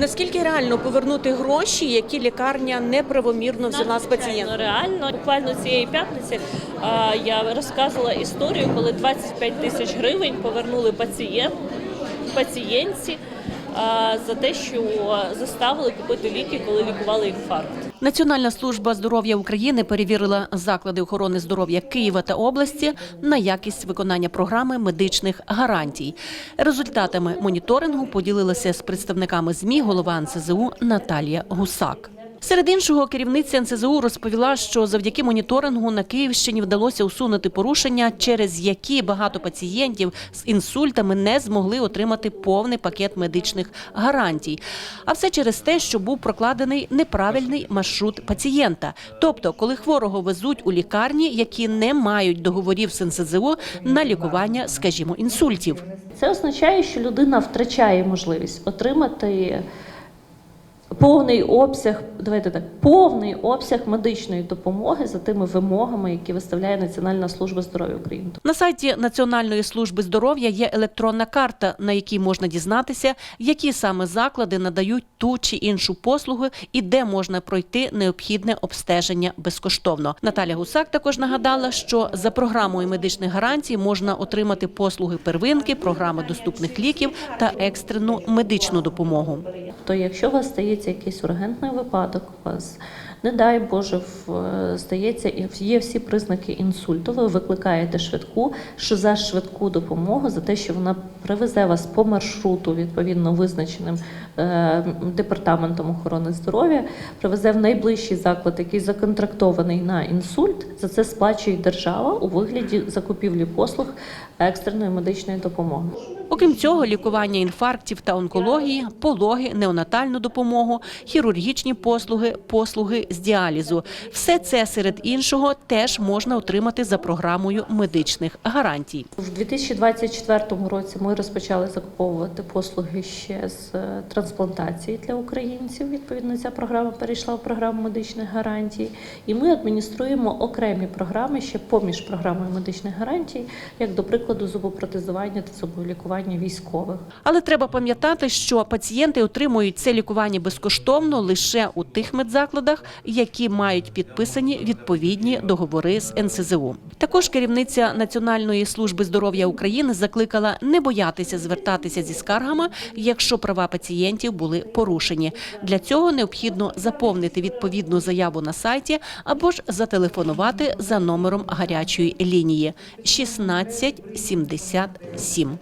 Наскільки реально повернути гроші, які лікарня неправомірно взяла з пацієнта? Реально, буквально цієї п'ятниці я розказувала історію, коли 25 тисяч гривень повернули пацієнт, пацієнтці за те, що заставили купити ліки, коли лікували інфаркт. Національна служба здоров'я України перевірила заклади охорони здоров'я Києва та області на якість виконання програми медичних гарантій. Результатами моніторингу поділилася з представниками ЗМІ голова НСЗУ Наталія Гусак. Серед іншого, керівниця НСЗУ розповіла, що завдяки моніторингу на Київщині вдалося усунути порушення, через які багато пацієнтів з інсультами не змогли отримати повний пакет медичних гарантій. А все через те, що був прокладений неправильний маршрут пацієнта. Тобто, коли хворого везуть у лікарні, які не мають договорів з НСЗУ на лікування, скажімо, інсультів. Це означає, що людина втрачає можливість отримати повний обсяг, давайте так, повний обсяг медичної допомоги за тими вимогами, які виставляє Національна служба здоров'я України. На сайті Національної служби здоров'я є електронна карта, на якій можна дізнатися, які саме заклади надають ту чи іншу послугу і де можна пройти необхідне обстеження безкоштовно. Наталя Гусак також нагадала, що за програмою медичних гарантій можна отримати послуги первинки, програми доступних ліків та екстрену медичну допомогу. То якщо у вас стається якийсь ургентний випадок, у вас, не дай Боже, стається і є всі признаки інсульту, ви викликаєте швидку, що за швидку допомогу, за те, що вона привезе вас по маршруту, відповідно визначеним е, департаментом охорони здоров'я, привезе в найближчий заклад, який законтрактований на інсульт. За це сплачує держава у вигляді закупівлі послуг екстреної медичної допомоги. Окрім цього, лікування інфарктів та онкології, пологи, неонатальну допомогу, хірургічні послуги, послуги з діалізу. Все це серед іншого теж можна отримати за програмою медичних гарантій. У 2024 році ми розпочали закуповувати послуги ще з е, трансплантації для українців. Відповідно, ця програма перейшла в програму медичних гарантій. І ми адмініструємо окремі програми ще поміж програмою медичних гарантій, як до прикладу, зубопротезування та зуболікування військових. Але треба пам'ятати, що пацієнти отримують це лікування безкоштовно лише у тих медзакладах, які мають підписані відповідні договори з НСЗУ. Також керівниця Національної служби здоров'я України закликала не боятися звертатися зі скаргами, якщо права пацієнтів були порушені. Для цього необхідно заповнити відповідну заяву на сайті або ж зателефонувати за номером гарячої лінії 1677.